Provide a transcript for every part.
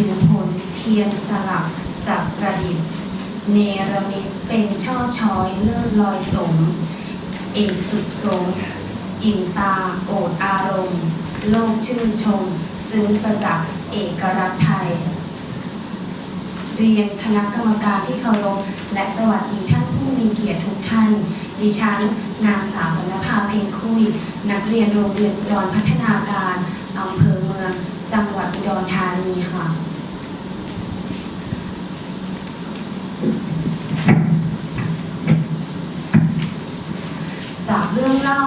ผิวผลเพียรสลักจากประดิษฐ์ เนรมิตเป็นช่อช้อยเลิศลอยสม เอกสุดทรงอิ่มตาโอดอารมณ์ โลกชื่นชม ซึ้งประจักษ์เอกรักษณ์ไทย เรียนคณะกรรมการที่เคารพและสวัสดีท่านผู้มีเกียรติทุกท่าน ดิฉัน นางสาววรรณภาเพ็งคุย นักเรียนโรงเรียนอุดรพัฒนาการอำเภอเมือง จังหวัดอุดรธานีค่ะ จากเรื่องเล่า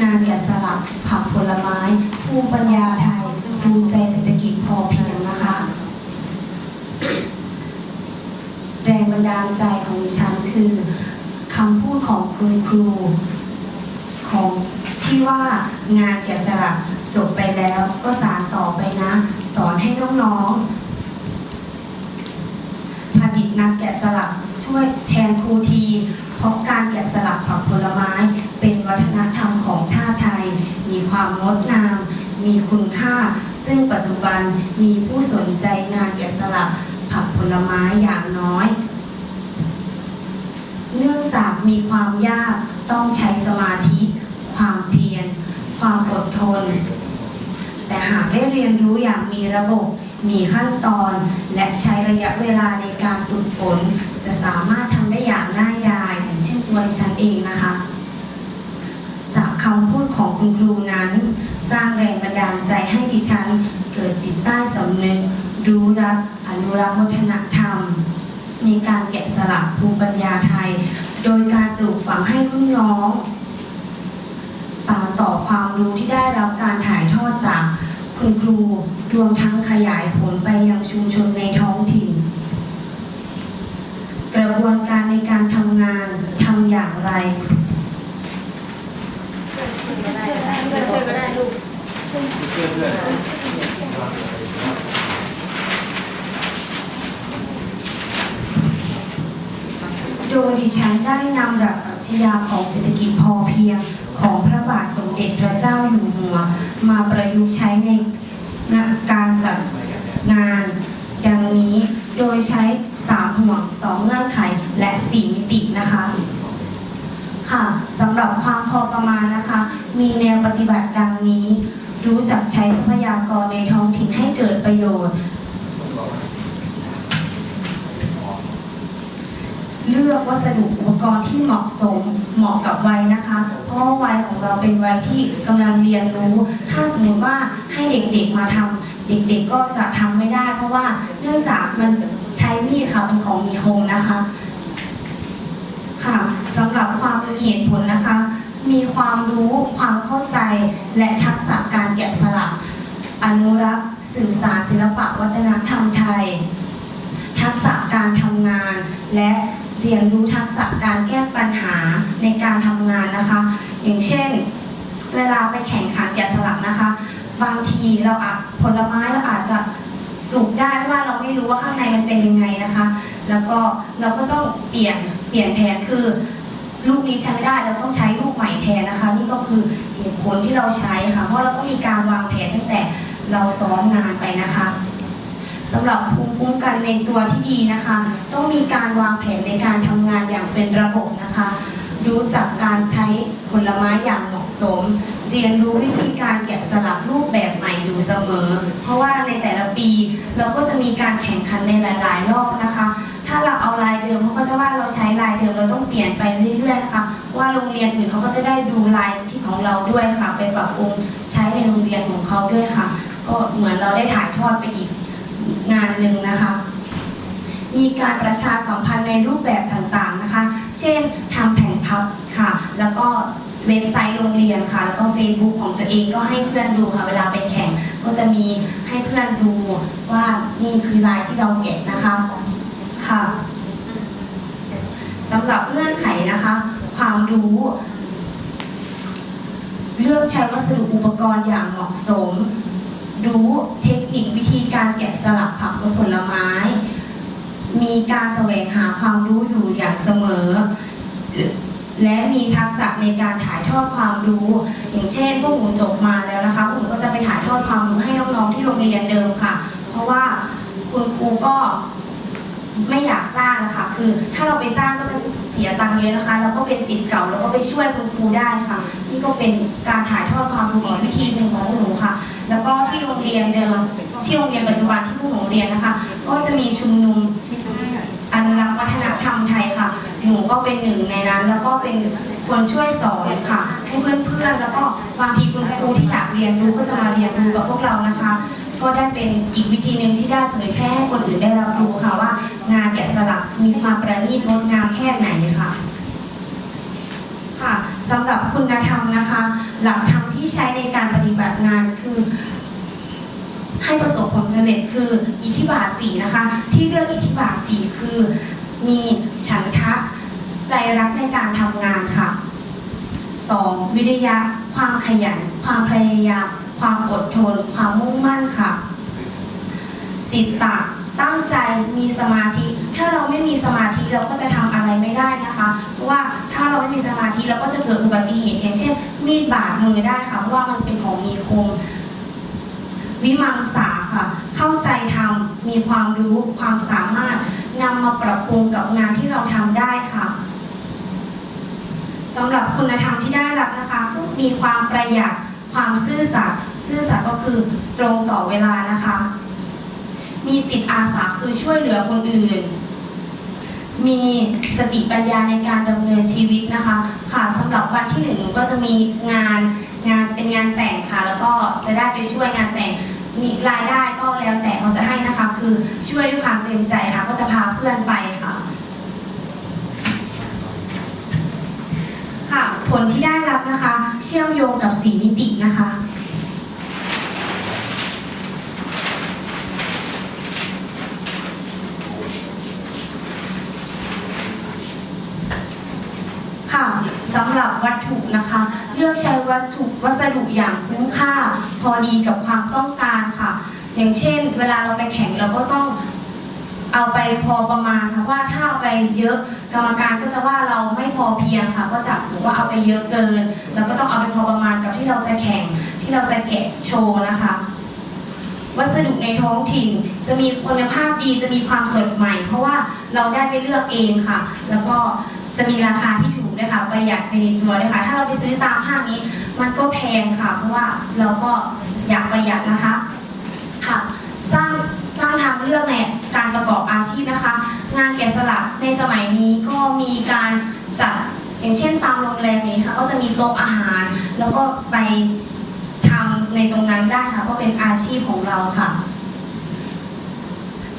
งานแกะสลักผักผลไม้ภูมิปัญญาไทยภูมิใจเศรษฐกิจพอเพียงนะคะ แรงบันดาลใจของดิฉันคือคำพูดของคุณครูของที่ว่างานแกะสลักจบไปแล้วก็สานต่อไปนะ สอนให้น้องๆผลิตนักแกะสลักช่วยแทนครูที เพราะการแกะสลักผักผลไม้ ความงดงาม มีคุณค่า ซึ่งปัจจุบันมีผู้สนใจงานแกะสลักผักผลไม้อย่างน้อย เนื่องจากมีความยากต้องใช้สมาธิ ความเพียร ความอดทน แต่หากได้เรียนรู้อย่างมีระบบ มีขั้นตอน และใช้ระยะเวลาในการฝึกฝน จะสามารถทำได้อย่างง่ายดายอย่างเช่นตัวฉันเองนะคะ คำพูดของคุณครูนั้น สร้างแรงบันดาลใจให้ดิฉัน เกิดจิตใต้สำนึกรู้รักอนุรักษ์วัฒนธรรม ในการแกะสลักภูมิปัญญาไทย โดยการปลูกฝังให้รุ่นน้อง สานต่อความรู้ที่ได้รับการถ่ายทอดจากคุณครูรวมทั้งขยายผลไปยังชุมชนในท้องถิ่น กระบวนการในการทำงานทำอย่างไร ช่วยก็ได้ลูก โดยดิฉันได้นำหลักปรัชญาของเศรษฐกิจพอเพียงของพระบาทสมเด็จพระเจ้าอยู่หัว มาประยุกต์ใช้ในการจัดงานดังนี้โดยใช้สามห่วงสองเงื่อนไขและสี่มิตินะคะค่ะสำหรับความพอประมาณนะคะ มีแนวปฏิบัติดังนี้ รู้จักใช้ทรัพยากรในท้องถิ่นให้เกิดประโยชน์ เลือกวัสดุอุปกรณ์ที่เหมาะสมเหมาะกับวัยนะคะ เพราะว่าวัยของเราเป็นวัยที่กำลังเรียนรู้ ถ้าสมมติว่าให้เด็กๆมาทำเด็กๆก็จะทำไม่ได้ เพราะว่าเนื่องจากมันใช้มีดค่ะเป็นของมีคมนะคะค่ะสำหรับความเหตุผลนะคะ มีความรู้ความเข้าใจและทักษะการแกะสลัก อนุรักษ์สื่อสารศิลปะวัฒนธรรมไทย ทักษะการทำงาน และเรียนรู้ทักษะการแก้ปัญหาในการทำงานนะคะ อย่างเช่น เวลาไปแข่งขันแกะสลักนะคะ บางทีเราอาจผลไม้เราอาจจะสุกได้เพราะว่าเราไม่รู้ว่าข้างในมันเป็นยังไงนะคะ แล้วก็เราก็ต้องเปลี่ยนเปลี่ยนแผนคือ ลูกนี้ใช้ไม่ได้เราต้องใช้ลูกใหม่แทนนะคะ นี่ก็คือเหตุผลที่เราใช้ค่ะ เพราะเราต้องมีการวางแผนตั้งแต่เราซ้อมงานไปนะคะสำหรับภูมิคุ้มกันในตัวที่ดีนะคะ ต้องมีการวางแผนในการทำงานอย่างเป็นระบบนะคะ รู้จักการใช้ผลไม้อย่างเหมาะสม เรียนรู้วิธีการแกะสลักรูปแบบใหม่อยู่เสมอ เพราะว่าในแต่ละปีเราก็จะมีการแข่งขันในหลาย ๆ รอบนะ ลายเดิมเขาก็จะว่าเราใช้ลายเดิมเราต้องเปลี่ยนไปเรื่อยๆนะคะว่าโรงเรียนอื่นเขาก็จะได้ดูลายที่ของเราด้วยค่ะ ไปปรับปรุงใช้ในโรงเรียนของเขาด้วยค่ะ ก็เหมือนเราได้ถ่ายทอดไปอีกงานหนึ่งนะคะมีการประชาสัมพันธ์ในรูปแบบต่างๆนะคะ เช่นทำแผ่นพับค่ะ แล้วก็เว็บไซต์โรงเรียนค่ะ แล้วก็ Facebook ของตัวเองก็ให้เพื่อนดูค่ะ เวลาไปแข่งก็จะมีให้เพื่อนดูว่านี่คือลายที่เราเก็บนะคะค่ะำหรับเงื่อนไขนะคะ ความรู้ เลือกใช้วัสดุอุปกรณ์อย่างเหมาะสม รู้เทคนิควิธีการแกะสลักผักและผลไม้ มีการแสวงหาความรู้อยู่อย่างเสมอ และมีทักษะในการถ่ายทอดความรู้ อย่างเช่นพวกหนูจบมาแล้วนะคะพวกหนูก็จะไปถ่ายทอดความรู้ให้น้องๆที่โรงเรียนเดิมค่ะ เพราะว่าคคุณครูก็ ไม่อยากจ้างนะคะ คือถ้าเราไปจ้างก็จะเสียตังค์เยอะนะคะ แล้วก็เป็นสิทธิ์เก่าแล้วก็ไปช่วยคุณครูได้ค่ะ นี่ก็เป็นการถ่ายทอดความรู้อีกวิธีหนึ่งของหนูค่ะ แล้วก็ที่โรงเรียนเดิมที่โรงเรียนปัจจุบันที่พวกหนูเรียนนะคะ ก็จะมีชุมนุมอนุรักษ์วัฒนธรรมไทยค่ะ หนูก็เป็นหนึ่งในนั้น แล้วก็เป็นคนช่วยสอนค่ะ ให้เพื่อนๆ แล้วก็บางทีคุณครูที่อยากเรียนรู้ก็จะมาเรียนรู้กับพวกเรานะคะ ก็ได้เป็นอีกวิธีหนึ่งที่ได้เผยแพร่ให้คนอื่นได้รับรู้ค่ะว่า งานแกะสลักมีความประณีตงดงามแค่ไหนค่ะค่ะสำหรับคุณธรรมนะคะ หลักธรรมที่ใช้ในการปฏิบัติงานคือ ให้ประสบผลสำเร็จคืออิทธิบาทสีนะคะ ที่เลือกอิทธิบาทสีคือ มีฉันทะใจรักในการทำงานค่ะ 2. วิริยะ ความขยัน ความพยายาม ความอดทน ความมุ่งมั่นค่ะ จิตตะตั้งใจมีสมาธิ ถ้าเราไม่มีสมาธิเราก็จะทำอะไรไม่ได้นะคะ เพราะว่าถ้าเราไม่มีสมาธิเราก็จะเกิดอุบัติเหตุอย่างเช่น มีดบาดมือได้ค่ะ เพราะว่ามันเป็นของมีคม วิมังสาค่ะ เข้าใจทำมีความรู้ความสามารถนำมาปรับปรุงกับงานที่เราทำได้ค่ะสำหรับคุณธรรมที่ได้รับนะคะก็มีความประหยัด ความซื่อสัตย์ซื่อสัตย์ก็คือตรงต่อเวลานะคะ มีจิตอาสาคือช่วยเหลือคนอื่น มีสติปัญญาในการดำเนินชีวิตนะคะ ค่ะสำหรับวันที่หนึ่งก็จะมีงานงานเป็นงานแต่งค่ะ แล้วก็จะได้ไปช่วยงานแต่งมีรายได้ก็แล้วแต่เขาจะให้นะคะ คือช่วยด้วยความเต็มใจค่ะ ก็จะพาเพื่อนไปค่ะ ค่ะ ผลที่ได้รับนะคะ เชื่อมโยงกับสีมิตินะคะ ค่ะสำหรับวัตถุนะคะ เลือกใช้วัตถุวัสดุอย่างคุ้มค่า พอดีกับความต้องการค่ะ อย่างเช่น เวลาเราไปแข่งเราก็ต้อง เอาไปพอประมาณค่ะว่าถ้าเอาไปเยอะกรรมการก็จะว่าเราไม่พอเพียงค่ะ ก็จะถือว่าเอาไปเยอะเกิน แล้วก็ต้องเอาไปพอประมาณกับที่เราจะแข่งที่เราจะแกะโชว์นะคะวัสดุในท้องถิ่นจะมีคุณภาพดีจะมีความสดใหม่ เพราะว่าเราได้ไปเลือกเองค่ะ แล้วก็จะมีราคาที่ถูกด้วยค่ะประหยัดไปในตัวเลยค่ะ ถ้าเราไปซื้อตามห้างนี้ มันก็แพงค่ะ เพราะว่าเราก็อยากประหยัดนะคะค่ะ สร้างสร้างทางเลือกในการประกอบ อาชีพนะคะ งานแกะสลักในสมัยนี้ก็มีการจัดอย่างเช่นตามโรงแรมนี้ค่ะก็จะมีโต๊ะอาหาร แล้วก็ไปทำในตรงนั้นได้ค่ะเพราะเป็นอาชีพของเราค่ะ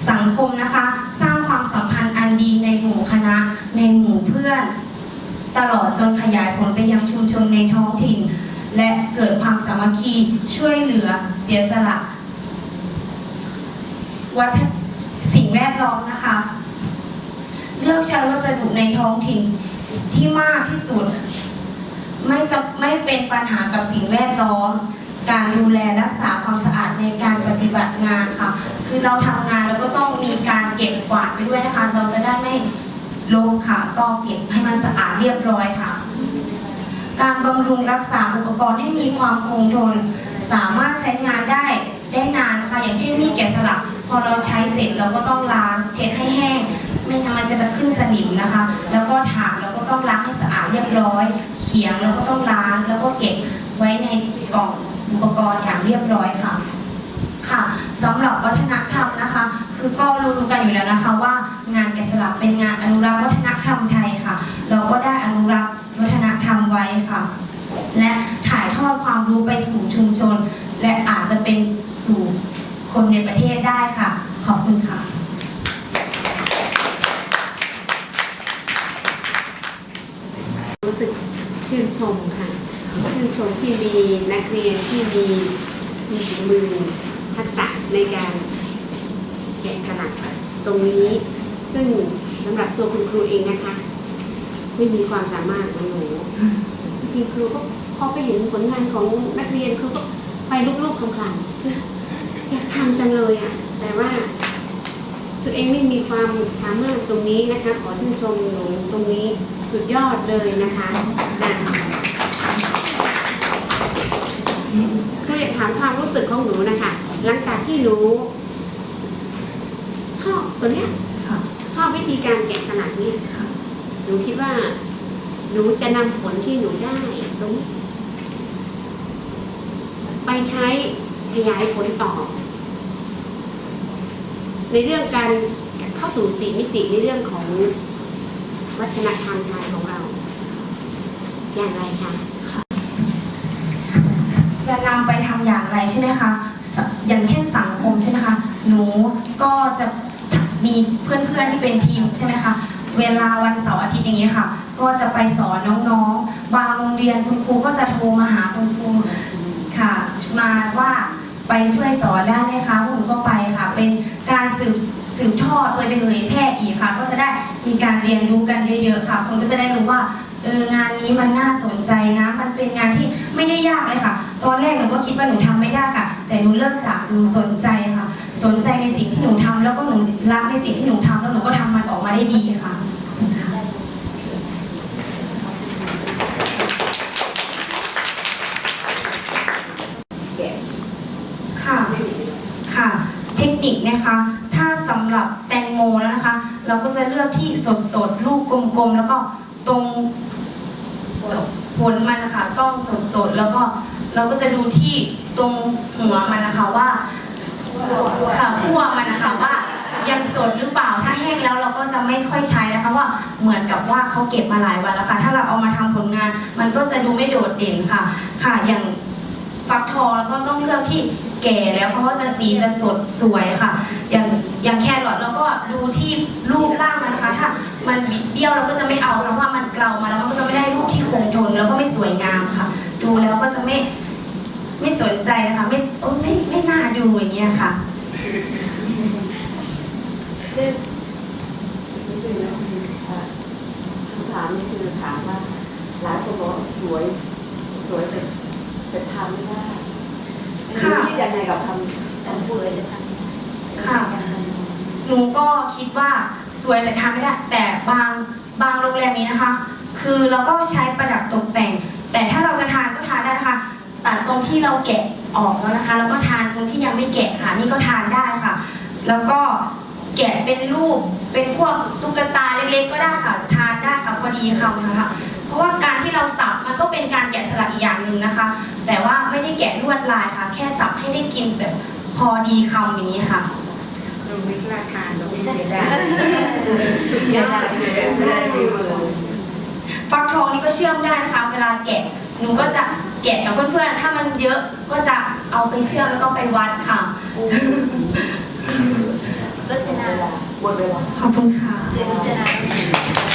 สังคมนะคะ สร้างความสัมพันธ์อันดีในหมู่คณะ ในหมู่เพื่อน ตลอดจนขยายผลไปยังชุมชนในท้องถิ่น และเกิดความสามัคคีช่วยเหลือเสียสละวัฒน งแวดล้อมนะคะ เลือกใช้วัสดุในท้องถิ่นที่มากที่สุด ไม่จะไม่เป็นปัญหากับสิ่งแวดล้อม การดูแลรักษาความสะอาดในการปฏิบัติงานค่ะ คือเราทำงานแล้วก็ต้องมีการเก็บกวาดไปด้วยนะคะ เราจะได้ไม่ลงค่ะก็เก็บให้มันสะอาดเรียบร้อยค่ะ การบำรุงรักษาอุปกรณ์ให้มีความคงทน สามารถใช้งานได้ได้นานนะคะ อย่างเช่นมีดแกะสลัก พอเราใช้เสร็จเราก็ต้องล้างเช็ดให้แห้ง ไม่งั้นมันก็จะขึ้นสนิมนะคะ แล้วก็ถางเราก็ต้องล้างให้สะอาดเรียบร้อย เขียงเราก็ต้องล้างแล้วก็เก็บไว้ในกล่องอุปกรณ์อย่างเรียบร้อยค่ะค่ะสำหรับวัฒนธรรมนะคะ คือก็รู้ๆกันอยู่แล้วนะคะว่างานแกะสลักเป็นงานอนุรักษ์วัฒนธรรมไทยค่ะ เราก็ได้อนุรักษ์วัฒนธรรมไว้ค่ะ และถ่ายทอดความรู้ไปสู่ชุมชน และอาจจะเป็นสู่ คนในประเทศได้ค่ะ ขอบคุณค่ะรู้สึกชื่นชมค่ะ ชื่นชมที่มีนักเรียนที่มีมีฝีมือทักษะในการแกะสลักตรงนี้ ซึ่งสำหรับตัวคุณครูเองนะคะ ไม่มีความสามารถของหนูจริงๆครูก็พอไปเห็นผลงานของนักเรียนครูก็ไปลุกๆคลำๆ อยากทำจังเลยอะแต่ว่า ตัวเองไม่มีความสามารถตรงนี้นะคะ ขอชื่นชมหนูตรงนี้สุดยอดเลยนะคะนะครูอยากถามความรู้สึกของหนูนะคะ หลังจากที่หนูตัวเนี้ยค่ะชอบวิธีการแกะสลักเนี่ยค่ะหนูคิดว่า หนูจะนำผลที่หนูได้ตรงนี้ไปใช้ ขยายผลต่อ ในเรื่องการเข้าสู่สีมิติในเรื่องของวัฒนธรรมไทยของเรา อย่างไรคะจะนำไปทำอย่างไรใช่ไหมคะ อย่างเช่นสังคมใช่ไหมคะ หนูก็จะมีเพื่อนๆที่เป็นทีมใช่ไหมคะเวลาวันเสาร์อาทิตย์อย่างนี้ค่ะ ก็จะไปสอนน้องๆ บางโรงเรียนคุณครูก็จะโทรมาหาคุณครูค่ะ มาว่า ไปช่วยสอนได้ไหมคะพวกหนูก็ไปค่ะ เป็นการสืบสืบทอดโดยไปเผยแพร่อีกค่ะ ก็จะได้มีการเรียนรู้กันเยอะๆค่ะ คนก็จะได้รู้ว่าเอองานนี้มันน่าสนใจนะ มันเป็นงานที่ไม่ได้ยากเลยค่ะ ตอนแรกหนูก็คิดว่าหนูทำไม่ได้ค่ะ แต่หนูเริ่มจากหนูสนใจค่ะ สนใจในสิ่งที่หนูทำแล้วก็หนูรักในสิ่งที่หนูทำแล้วหนูก็ทำมันออกมาได้ดีค่ะ แกะ ค่ะ ไม่มี ค่ะ เทค นะคะ ถ้าสำหรับแตงโมแล้วนะคะ เราก็จะเลือกที่สดสดลูกกลมๆ แล้วก็ตรงผลมันนะคะต้องสดสดแล้วก็เราก็จะดูที่ตรงหัวมันนะคะว่าค่ะขั้วมันนะคะว่ายังสดหรือเปล่าถ้าแห้งแล้วเราก็จะไม่ค่อยใช้นะคะว่าเหมือนกับว่าเขาเก็บมาหลายวันแล้วค่ะ ถ้าเราเอามาทำผลงาน มันก็จะดูไม่โดดเด่นค่ะ ค่ะอย่างฟักทองแล้วก็ต้องเลือกที่ แก่แล้วเพราะว่าจะสีจะสดสวยค่ะ อย่างอย่างแครอทแล้วก็ดูที่รูปร่างมันนะคะ ถ้ามันบิดเบี้ยวเราก็จะไม่เอาเพราะว่ามันเกลามาแล้วมันก็จะไม่ได้รูปที่คงทนแล้วก็ไม่สวยงามค่ะ ดูแล้วก็จะไม่ไม่สนใจนะคะ ไม่โอ้ไม่ไม่น่าดูอย่างเงี้ยค่ะเล่นนิดนึงนะอ่าคำถามนี้คือถามว่าหลายคนบอกสวยสวยแต่แต่ทำไม่ได้ ค่ะ คิดยังไงกับคำคำพูดเลยค่ะ หนูก็คิดว่าสวยแต่ทำไม่ได้ แต่บางบางโรงแรมนี้นะคะ คือเราก็ใช้ประดับตกแต่ง แต่ถ้าเราจะทานก็ทานได้นะคะตัดตรงที่เราแกะออกแล้วนะคะ แล้วก็ทานตรงที่ยังไม่แกะค่ะ นี่ก็ทานได้ค่ะ แล้วก็แกะเป็นรูป เป็นพวกตุ๊กตาเล็กๆก็ได้ค่ะ ทานได้ค่ะพอดีคำนะคะเพ ราะว่าการที่เราสับมันก็เป็นการแกะสลักอีกอย่างหนึ่งนะคะ แต่ว่าไม่ได้แกะลวดลายค่ะ แค่สับให้ได้กินแบบพอดีคำอย่างนี้ค่ะเราไม่กล้าทานเราไม่เสียดายสุดยอดเลยไม่ได้ฝีมือฟักทองนี่ก็เชื่อมได้นะคะเวลาแกะหนูก็จะแกะกับเพื่อนๆ ถ้ามันเยอะก็จะเอาไปเชื่อมแล้วก็ไปวัดค่ะรจนาหมดเวลาขอบคุณค่ะเจน